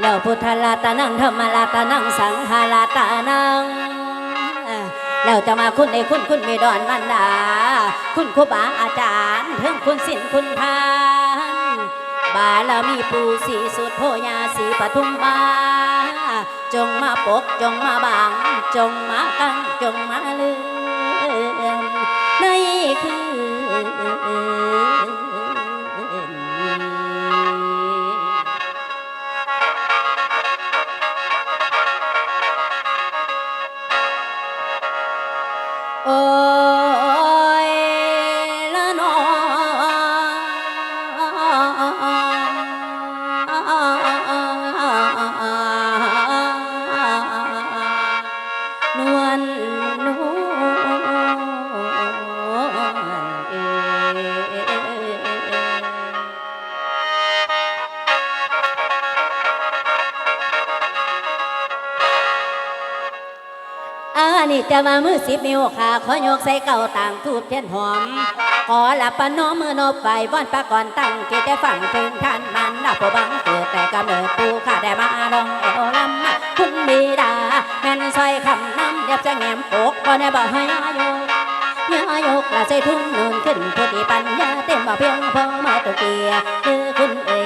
แล้วพุทธลาตานังธรรมลาตานังสังฆลาตานังเอ่อแล้วจะมาคุณในคุณคุณมีดอนมันดา คุณครูบาอาจารย์เพิ่งคุณสินคุณทาน บารมีปูสีสุดโพยาสีปทุมมาจงมาปกจงมาบังจงมากังจงมาเลือนในคืน อานี่ามือสิบนิ้วขาขอยกใส่เก่าต่างทูบเทียนหอม ขอหลับปนมือนบไฟบ้อนปะก่อนตั้งเกตได้ฟังถึงท่านมันนับบังเกิดแต่กำเนิดปูข้าได้มาลองเอวลำคุณบิดาแม่นซอยคำน้ำเดียบจะแง้มปกก็ได้บอกให้อายุยายกละใส่ทุ่งนูนขึ้นพุทธิปัญญาเต็มบ่เพียงพอมาตุเกียเด้อคุณเอ่ยเ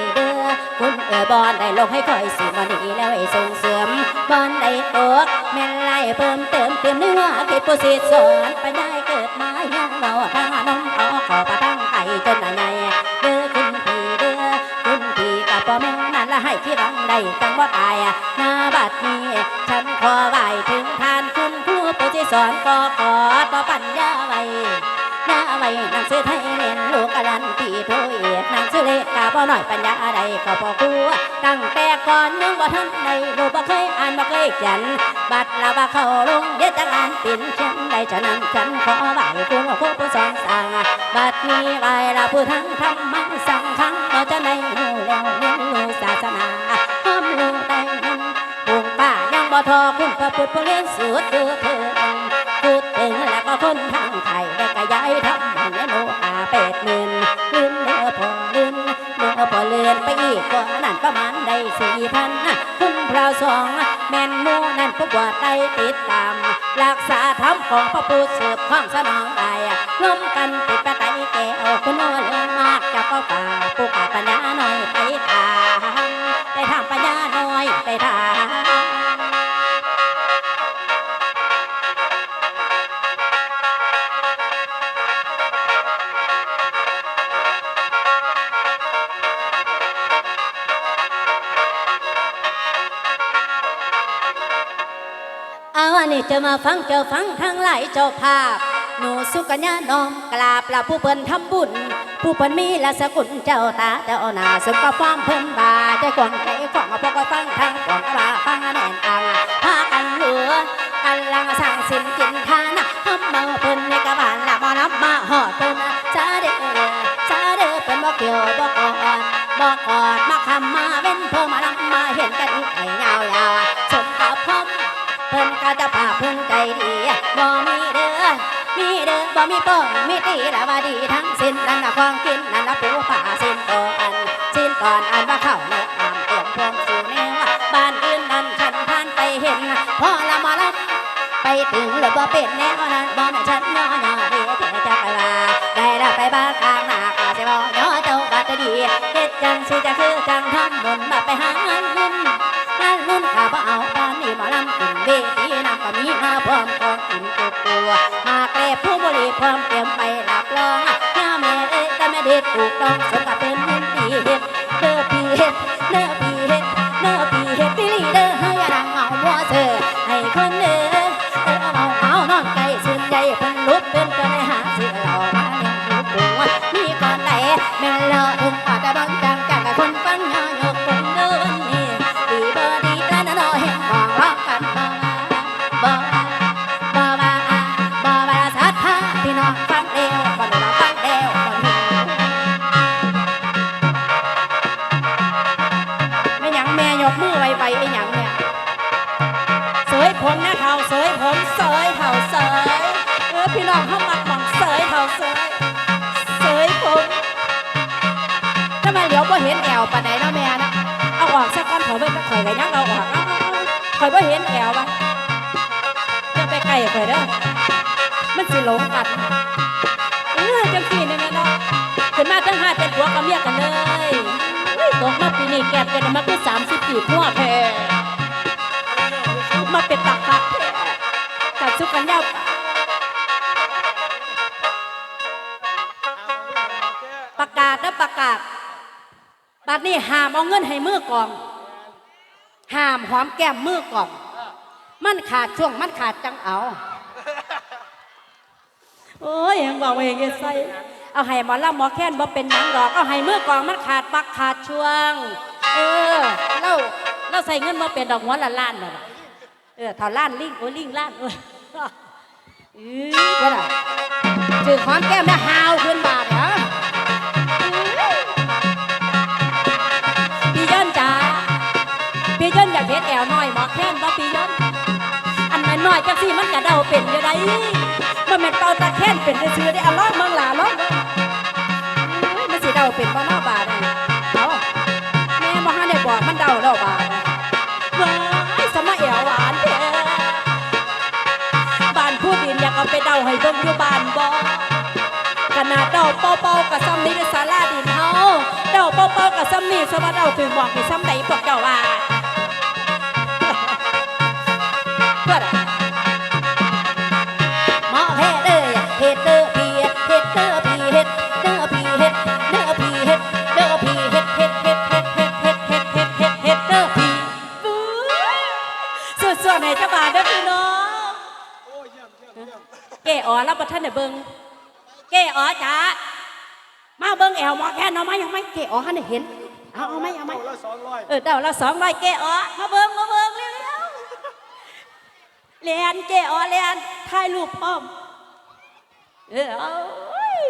ด้อ คุณเอ๋บอนได้ลงให้คอยสิวันนี้แล้วไอ้ส่งเสริมบอนได้ตกแม่นไล่เพิ่มเติมเติมเนื้อคิดผู้สิสอนไปได้เกิดมายังเราทางน้องเอาขอประทังไก่จนใหญ่เด้อคุณพี่เด้อคุณพี่กับพ่อแม่นั่นละให้ที่รังได้จังว่าตายหน้าบัดนี้ฉันขอไหวถึงทานคุณผู้ผู้ที่สอนก็ขอต่อปัญญาไว้ ไว้นังสือไทยเรียนลูกกะลันตีโทเอียดนังสือเลขกาบ่หน่อยปัญญาใดก็พอครูตั้งแต่ก่อนนึงบ่ทันใดลูกบ่เคยอ่านบ่เคยเขียนบัดละบ่เข้าลงเดี๋ยวจะอ่านเป็นเขียนได้ฉะนั้นฉันขอไหว้คุณครูผู้สอนสั่งบัดนี้ไหว้ละผู้ทั้งทำมันสั่งครั้งบ่จะได้รู้แล้วเรียนรู้ศาสนา ทอคุณพระพุทธเรียนสูตรดูเถิดพูดถึงแล้วก็คนทางไทยได้กระยายทำมันโนอาเป็ดหมื่นลื่นเนื้อพอลื่นเนื้อพอเลือนไปอีกกว่านั้นประมาณได้สี่พันคุณพระสองแม่นมูนั่นพวกว่าได้ติดตาม รักษาธรรมของพระพุทธสืบความสนองได้ร่วมกัน จะมาฟังเจ้าฟังทั้งหลายเจ้าภาพ หนูสุกัญญาน้อมกราบละผู้เพิ่นทำบุญ ผู้เพิ่นมีละสกุลเจ้าตาเจ้าหน้าสมกับความเพิ่นบาใจกว้างใจกว้างพวกก็ฟังทางกว้างกระบาฟังแน่นตังพากันเหลือกันลังสร้างสินกินทานะทำมาเพิ่นในกระบาลละมานับมาหอดเพิ่นซาเด้อซาเด้อเพิ่นบ่เกี่ยวบ่กอดบ่กอดมาคำมาเว้นเพิ่มมานับมาเห็นกันไอ้ยาวๆสม บ่มีป้องมีตีละว่าดีทั้งสิ้นนั่นละความกินนั่นละปูป่าสิ้นตอนสิ้นตอนอันว่าเข้าเนื้ออามเตรียมพร้อมสู่แนวบ้านอื่นนั้นฉันผ่านไปเห็นพอละมาลับไปถึงหรือบ่เป็นแนวนั้นบ่แม่ฉันย่อย่อดีแต่จะไปว่าได้ละไปบ้านข้างหน้าก็สิบ่ย่อเจ้าบัดดีเฮ็ดจังสิจะคือ กัดสุกันยวประกาศนะประกาศบัดนี้ห้ามเอาเงินให้มือกองห้ามหอมแก้มมือกองมันขาดช่วงมันขาดจังเอาโอ้ยยังบอกว่าอย่างเงี้ยใส่เอาให้หมอลำหมอแค้นบ่เป็นหยังดอกเอาให้มือกองมันขาดปักขาดช่วง เออเราเราใส่เงินมาเป็นดอกหัวละล้านน่ะล่ะเออเท่าล้านลิงโอ้ลิงล้านเออ เออก็ได้ถือหอมแก้มแล้วหาวขึ้นบาดเหรอพี่ย้อนจ๋าพี่ย้อนอยากเห็นแอวน้อยหมอแค้นบ่พี่ย้อนอันน้อยๆจังสิมันกระเดาเป็นอยู่ไดมันแม่นเป่าตาแค้นเป็นซื่อได้อะล้อเมืองหลาล้อเบิ่งเอ้ยมันสิเดาเป็นบ่เนอบาดอะ ไปเดาให้เบิ่งอยู่บ้านบ่ขนาดเดาเป่าๆกับซ้ำนี้ในศาลาดินเฮาเดาเป่าๆกับซ้ำนี้สว่าเดาถึงบอกให้ซ้ำใดพวกเจ้าว่า ประทานได้เบิ่งเก๋อ๋อจ๋ามาเบิ้งแอวหมอแค่นเอาไหมเอาไหมเก๋อ๋อหันได้เห็นเอาเอาไหมเอาไหมละสองร้อยเออเดาละสองร้อยเก๋อ๋อมาเบิ้งมาเบิ้งเร็วๆเรียนเก๋อ๋อเรียนถ่ายรูปพร้อมเออเอาเอ้ย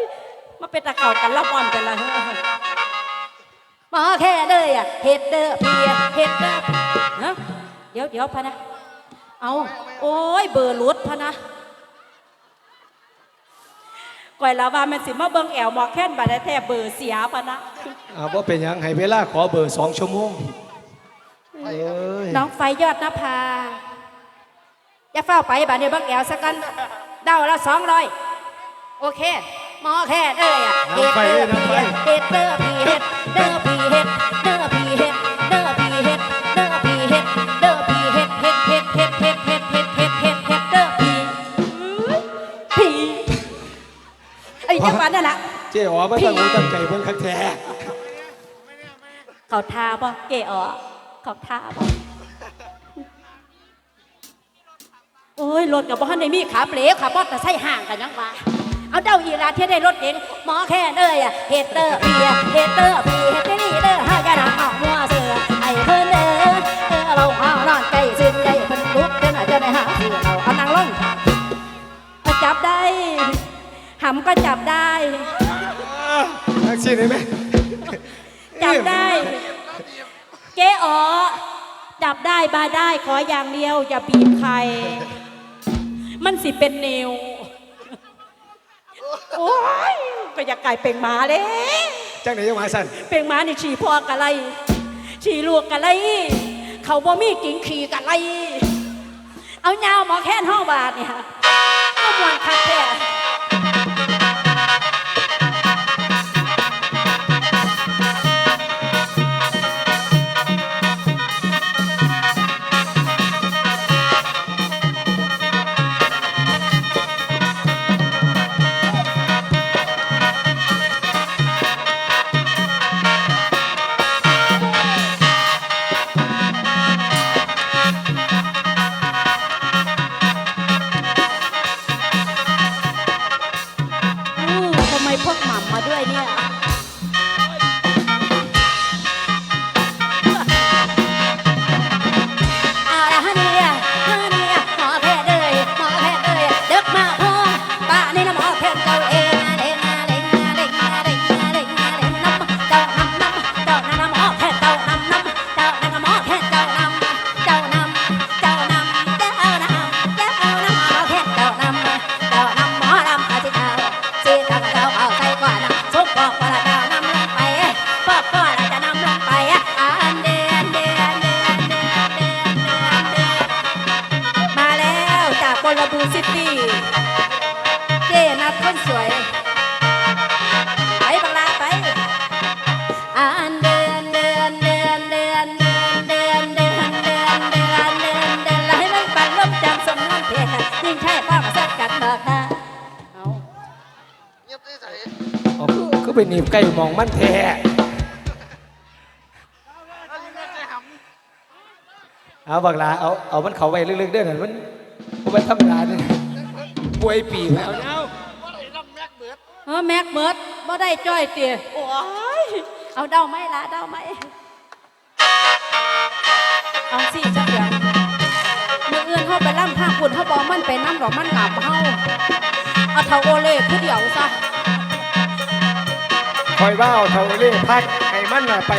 มาเป็นตะเข่ากันละป้อมกันละเฮ้อหมอแค่เลยอะเฮ็ดเด้อพี่อะเฮ็ดเด้อฮะเดี๋ยวเดี๋ยวพะนะเอาโอ้ยเบอร์หลุดพะนะ ก่อยลาว่ามันสิมาเบิ่งแอวหมอแค้นบาดแท้เบอร์เสียปะนะอ่าว่าเป็นหยังให้เวลาขอเบอร์สองชั่วโมงเอ้ยน้องไฟยอดนภาอย่าเฝ้าไปบาดนี้เบิ่งแอวสักกันเดาละสองร้อยโอเคหมอแค่เอ้ยอะเฮ็ดเด้อพี่เฮ็ดเด้อพี่เฮ็ดเด้อพี่เฮ็ด ล่ะเจ๊อ๋อไม่ต้องรู้ตั้งใจเบิ่งคักแท้เขาทาบ่เก๋อ๋อเขาทาบ่โอ้ยรถกับบ่ทันได้มีขาเปลวขาบอสแต่ใส่ห่างกันยังวะเอาเด้าอีลาที่ได้รถเก๋งหมอแค่เด้ออะเฮดเตอร์พี่อะเฮดเตอร์พี่เฮดที่นี่เด้อห้ากระดาษออกมัวเสือไอ้เพิ่นเด้อเออเราห้านอนใกล้ซึ้งใกล้เพิ่นลุกเดินอาจจะได้หาสิเอาเอานางลงเอาจับได้ หำก็จับได้ทักซี่ได้ไหมจับได้ เจ๊อ๋อจับได้บาได้ขออย่างเดียว อย่าบีบใคร มันสิเป็นนิวโอ้ยก็อยากไก่เป็นหมาเลยจังไหนยังมาสั่นเป็นหมานี่ฉี่พอกะไรฉี่ลวกกะไรเขาบ่มีกิ่งขี่กะไรเอายาวหมอแค้นห้องบาทเนี่ยก็มวนคักแท้ ตี้ เจนัดคนสวย ไปบังลาไปอ่านเดินเดินเดินเดินเดินเดินเดินเดินเดินเดินเดินแล้วให้มันปั่นลมจำสมน้ำเพียงยิ่งใช่ป้ามาสักกันบอกนะเอาเงียบได้ใส่อ๋อคืปนิ่มบไก่มองมันแท้เอาบักลาเอาเอามันเขาไว้ลึกๆเด้อหน่อยมันมันธรรมดาเนี่ย ป่วยปีแล้ว เอาว่าไรน้ำแม็กเบิร์ดเออแม็กเบิร์ดบ่ได้จ้อยเตี๋ยโอ้ยเอาเดาไหมล่ะเดาไหมเอาสิจักเดียวมืออื่นเข้าไปล่ำข้างคุณเขาบอกมันไปน้ำหรอมันหลับเข้าเอาเทาโอเล่ผู้เดียวซะคอยว่าเอาเท่าเล่พัดให้มันน่ะไป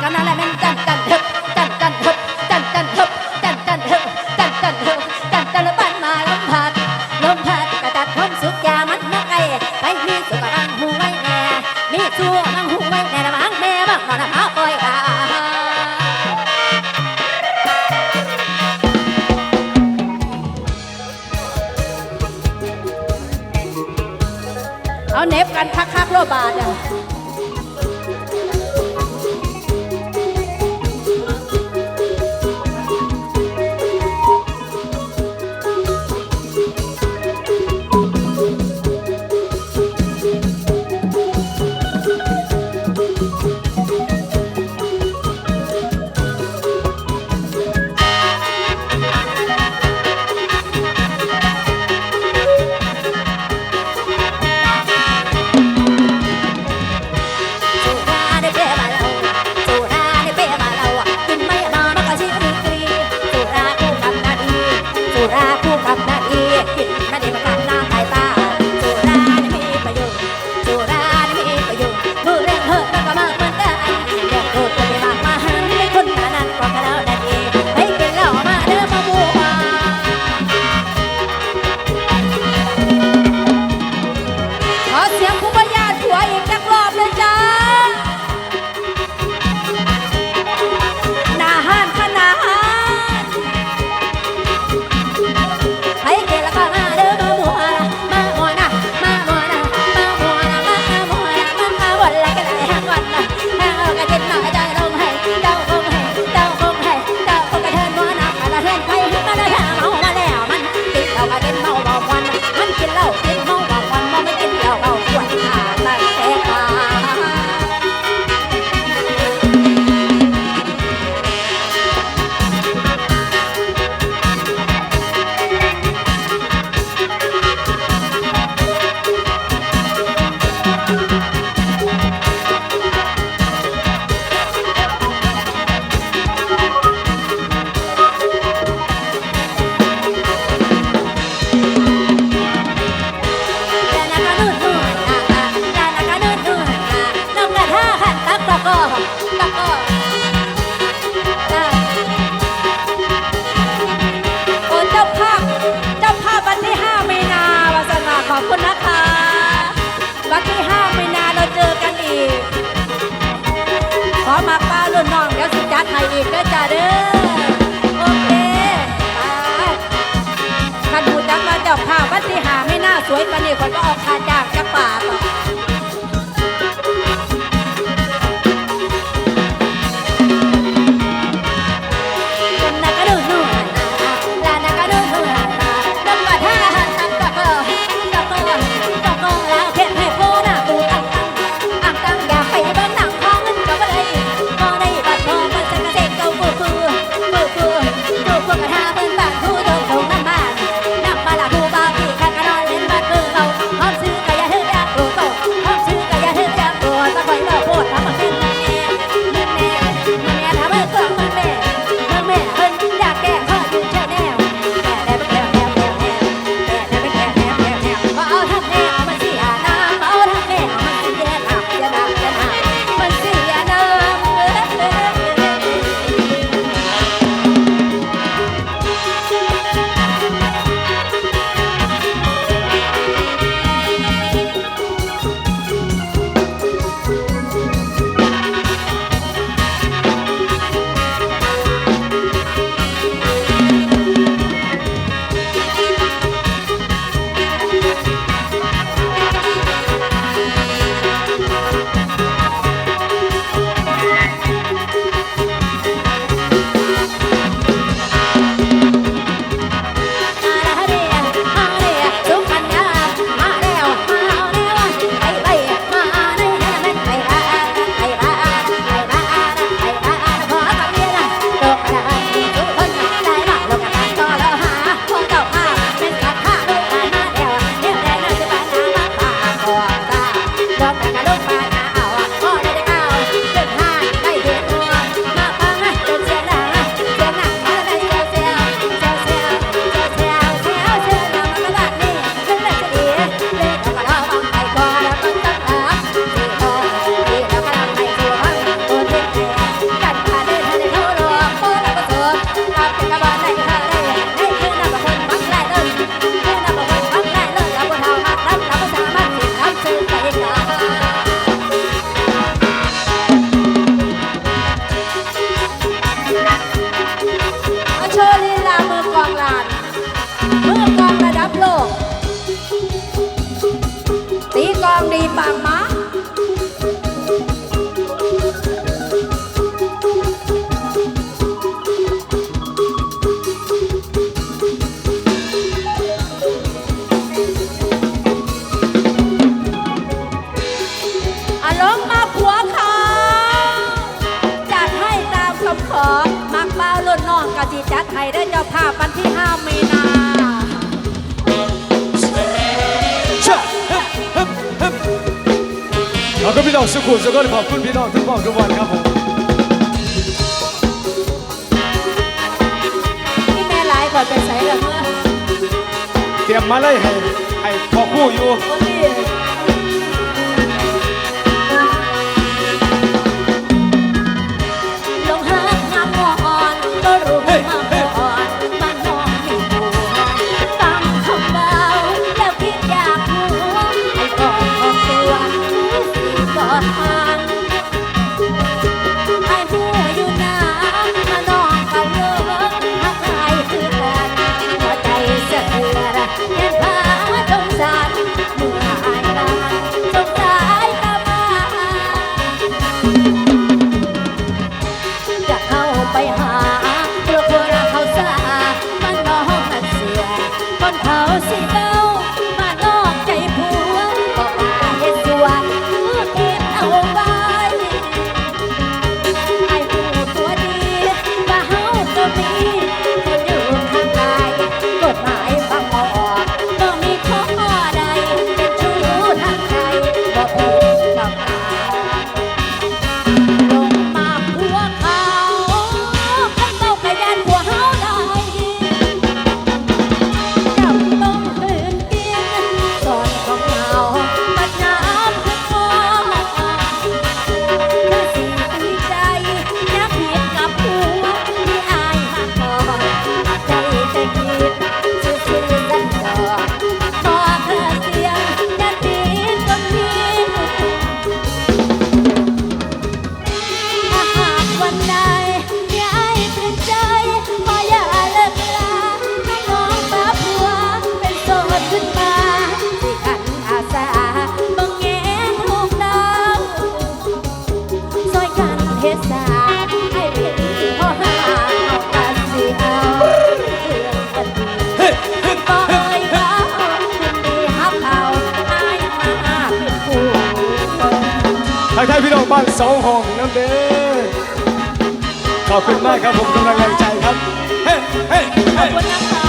canales me encantan. วันนี้คนก็ออกค่าจ้าง มาเลยให้ให้พอคู่อยู่ ฮ็ดสให้พี่พ่าวบ้านองบ้านสองห้องน้ำเด้อขอบคุณมากครับผมกำลังใจครับ เฮ้เฮ้ขอบเฮ้ คุณนะคะ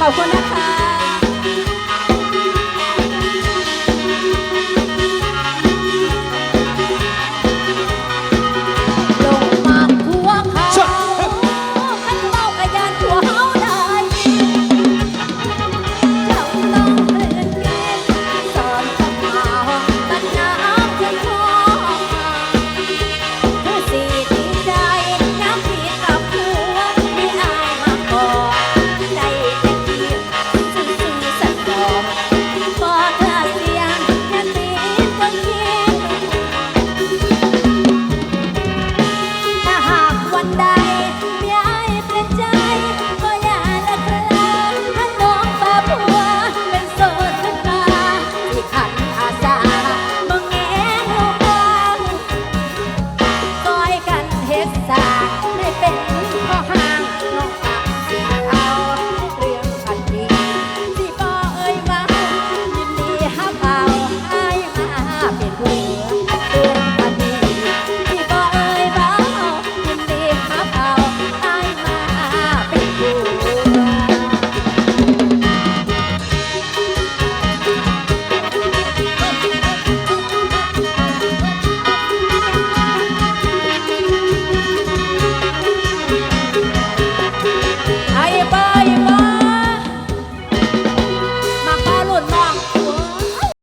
ขอบคุณนะคะ